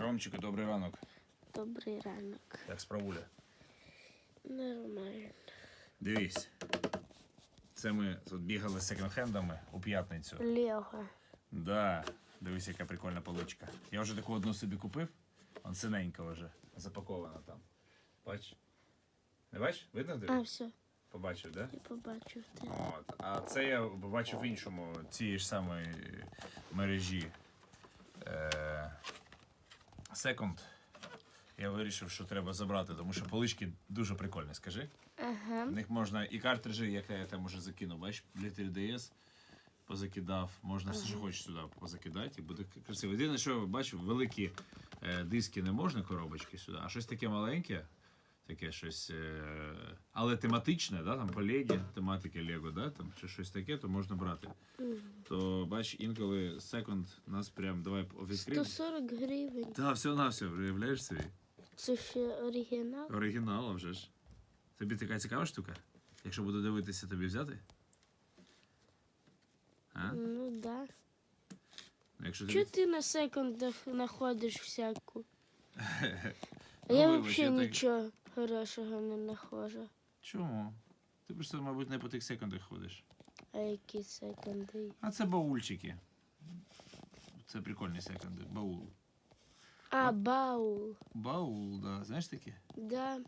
Ромчику, добрий ранок. Добрий ранок. Як справуля? Нормально. Дивись. Це ми тут бігали з секонд-хендами у п'ятницю. Лего. Да. Дивись, яка прикольна поличка. Я вже таку одну собі купив. Он синенька вже запакована там. Бач? Не бач? Видно А, все, Побачив, да? я побачив те. От. А це я бачив в іншому цієї ж самої мережі. Е- Second. Я вирішив, що треба забрати, тому що полички дуже прикольні, скажи. Ага. В них можна і картриджі, як я там уже закинув, бачиш, для 3DS позакидав. Можна все, що хочеш сюди позакидати, і буде красиво. Єдине, що бачу, великі е, диски не можна, коробочки сюди, а щось таке маленьке, таке щось, е, але тематичне, да, там по Легі, тематики Лего, да, там, чи щось таке, то можна брати. То бач, інколи секонд нас прям давай відкриємо. 140 гривень. Та, все на все, виявляєш собі. Це ще оригінал. Оригінал, а вже ж. Тобі така цікава штука? Якщо буду дивитися, тобі взяти? А? Ну да. Ну, Якщо. Чого ти на секундах знаходиш всяку? А Ну, я взагалі нічого хорошого не знаходжу. Чому? Ти просто, мабуть, не по тих секундах ходиш. А які секунди? А це баульчики. Це прикольні секунди. Баул. А, баул. Баул, да. Знаєш таке? Да.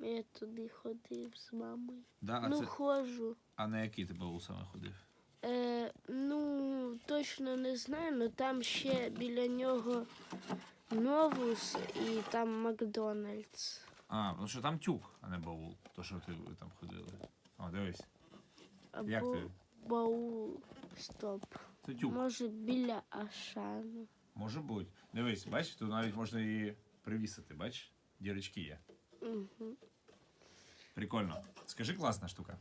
Я туди ходив з мамою. Да, а, ну, це... ходжу. а на який ти баул саме ходив? Е, ну, точно не знаю, але там ще біля нього Новус і там Макдональдс. А, ну що там тюк, а не баул. То, що ти там ходили. О, дивись. Як ти? баул. Стоп. Це тюк. Може біля Ашану. Може бути. Дивись, бачиш, тут навіть можна її привісити, бачиш? Дірочки є. Угу. Прикольно. Скажи, класна штука.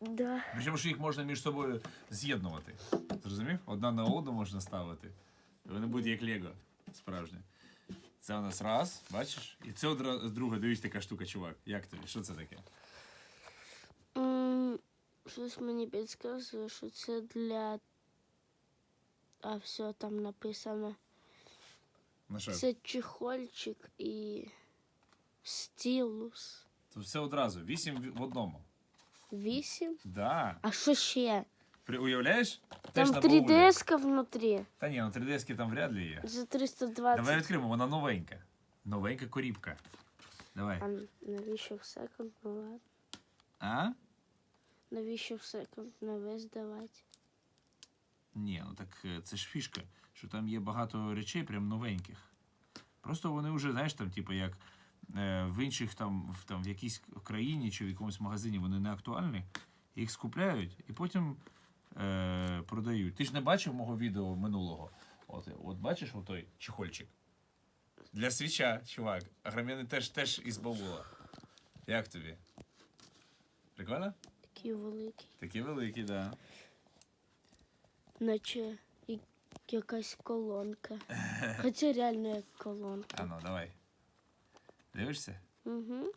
Да. Причому що їх можна між собою з'єднувати. Зрозумів? Одна на одну можна ставити. І вони будуть як Лего справжнє. Це у нас раз, бачиш? І це одра- друга, дивись, така штука, чувак. Як тобі? Що це таке? М, Щось мені підказує, що це для. А все там написано. Ну що? Це чехольчик і стілус. Тут все одразу. Вісім в- в одному. Вісім. Да. А що ще? При, уявляєш? Там на баулі. 3DS внутрі. Та ні, ну 3DS там вряд ли є. За 320. Давай відкриємо, вона новенька. Новенька корібка. Давай. А навіщо в секунд? Ну ладно. А? Навіщо в секунд на весь давати? Ні, ну так е, це ж фішка, що там є багато речей прям новеньких. Просто вони вже, знаєш, там, типу, як е, в інших там, в, там, в якійсь країні чи в якомусь магазині вони не актуальні, їх скупляють і потім е, продають. Ти ж не бачив мого відео минулого. От, от бачиш отой чехольчик? Для свіча, чувак. А громяни теж, теж із баула. Як тобі? Прикольно? Такі великі. Такі великі, так. Да. Наче якась колонка. Хоча реально як колонка. А ну, давай. Дивишся? Угу.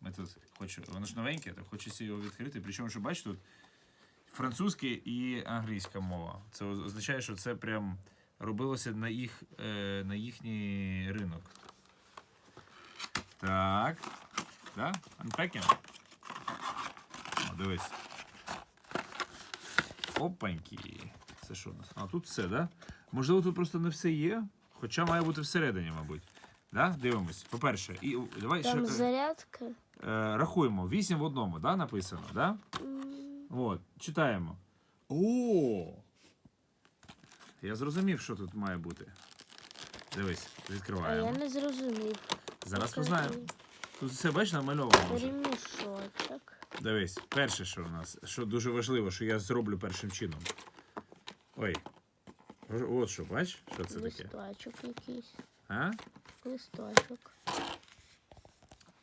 Ми тут хочу, воно ж новеньке, то хочеться його відкрити. Причому, що бачиш, тут французька і англійська мова. Це означає, що це прям робилося на їх е, на їхній ринок. Так. Да? Unpacking. О, дивись. Опаньки. Це що у нас? А, тут все, да? Можливо, тут просто не все є, хоча має бути всередині, мабуть. Да? Дивимось. По-перше, і давай Там ще. зарядка. Е, рахуємо. 8 в одному, да, написано, да? От, читаємо. О! Я зрозумів, що тут має бути. Дивись, А відкриваємо. я не зрозумів. Зараз Покажи. познаємо. Тут все бач намальовано. вже. Ремішочок. Дивись, перше, що у нас, що дуже важливо, що я зроблю першим чином. Ой. От що, бач, що це таке? Листочок якийсь. А? Листочок.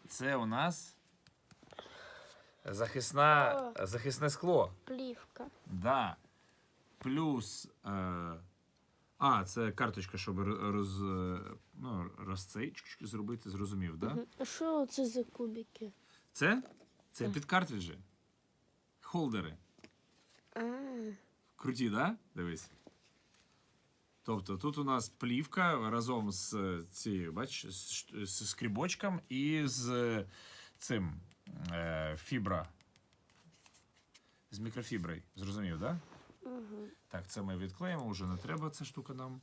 Це у нас захисна, захисне скло. Плівка. Да. Плюс. Е, а, це карточка, щоб роз, е, ну, розцей чик-чик зробити, зрозумів, да? А що це за кубики? Це? Це Так. під картриджі. Холдери. А, Круті, да? Дивись. Тобто тут у нас плівка разом з е, цією, бач, з, скрібочком і з е, цим е, фібра. З мікрофіброю. Зрозумів, так? Да? Угу. Так, це ми відклеїмо, вже не треба ця штука нам.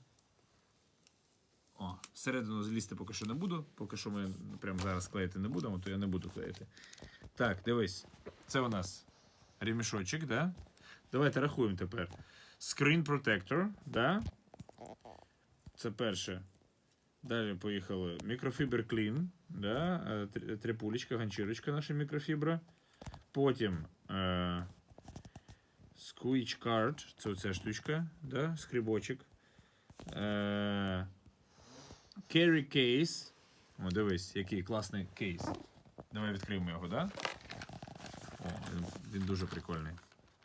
О, всередину злізти поки що не буду. Поки що ми прямо зараз клеїти не будемо, то я не буду клеїти. Так, дивись. Це у нас ремішочок, да? Давайте рахуємо тепер. Screen Protector, да? Це перше. Далі поїхали. Мікрофібер Clean, да? е, Трипулечка, ганчірочка наша мікрофібра. Потім. Е- Squeeze card, це оця штучка, да? скрібочок. Е- carry case. О, дивись, який класний кейс. Давай відкриємо його, да? О, він дуже прикольний.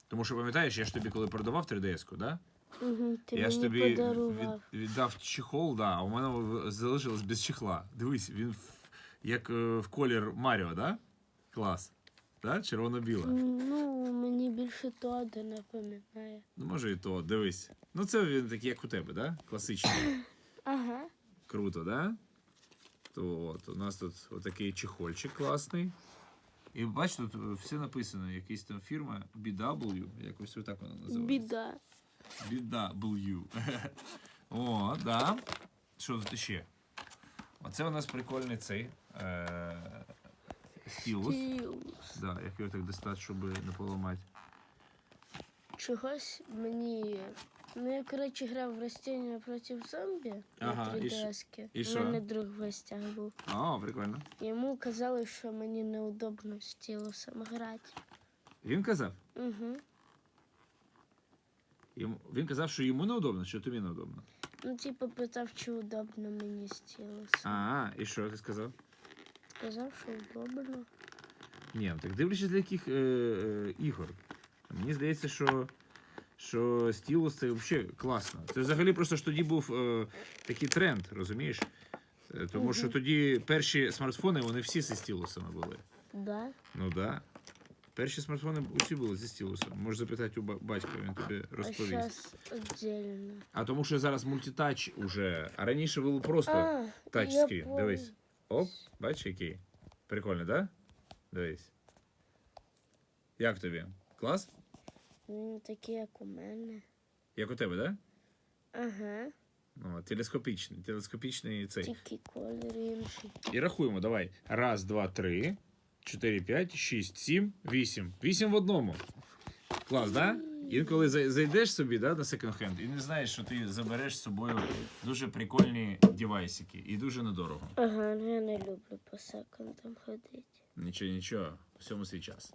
Тому що пам'ятаєш, я ж тобі коли продавав 3DS-ку, да? Угу. Ти я мені ж тобі подарував. від, віддав чехол, да, а у мене в- залишилось без чехла. Дивись, він в- як е, в колір Маріо, да? Клас. Да? Червоно-біла. Ну, мені більше тоді напоминає. Ну, може і то, дивись. Ну, це він такий, як у тебе, да? Класичний. Ага. Круто, да? То от, у нас тут отакий чехольчик класний. І бач, тут е, все написано, якась там фірма BW, якось отак вона називається. Біда. BW. О, да. Що тут ще? Оце у нас прикольний цей е- стілус. Да, як його так достати, щоб не поламати. Чогось мені. Ну, я, коротше, грав в ростіння проти зомбі Ага, на і ш- 3DS. і У що? мене друг в гостях був. О, прикольно. Йому казали, що мені неудобно з стілусом грати. Він казав? Угу. Йому, він казав, що йому неудобно, що тобі неудобно. Ну, типу, питав, чи удобно мені стілус. А, і що ти сказав? Сказав, що удобно. Ні, ну так дивлячись для яких е, е, ігор. Мені здається, що, що стілус це взагалі класно. Це взагалі просто ж тоді був е, такий тренд, розумієш? Е, Тому що тоді перші смартфони, вони всі зі стілусами були. Да? Ну так. Да. Перші смартфони усі були зі стілусом. Можеш запитати у батька, він тобі А розповість. віддільно. А тому що зараз мультитач уже, а раніше було просто А, тачскрін. я Дивись. Оп, бачиш який? Прикольно, да? Дивись. Як тобі? Клас? Він такий, як у мене. Як у тебе, да? Ага. О, телескопічний, телескопічний цей. Тільки колір інший. І рахуємо, давай. Раз, два, три, чотири, п'ять, шість, сім, вісім. Вісім в одному. Клас, да? Інколи зайдеш собі да, на секонд-хенд і не знаєш, що ти забереш з собою дуже прикольні девайсики і дуже недорого. Ага, ну я не люблю по секондам ходити. Нічого, нічого, всьому свій час.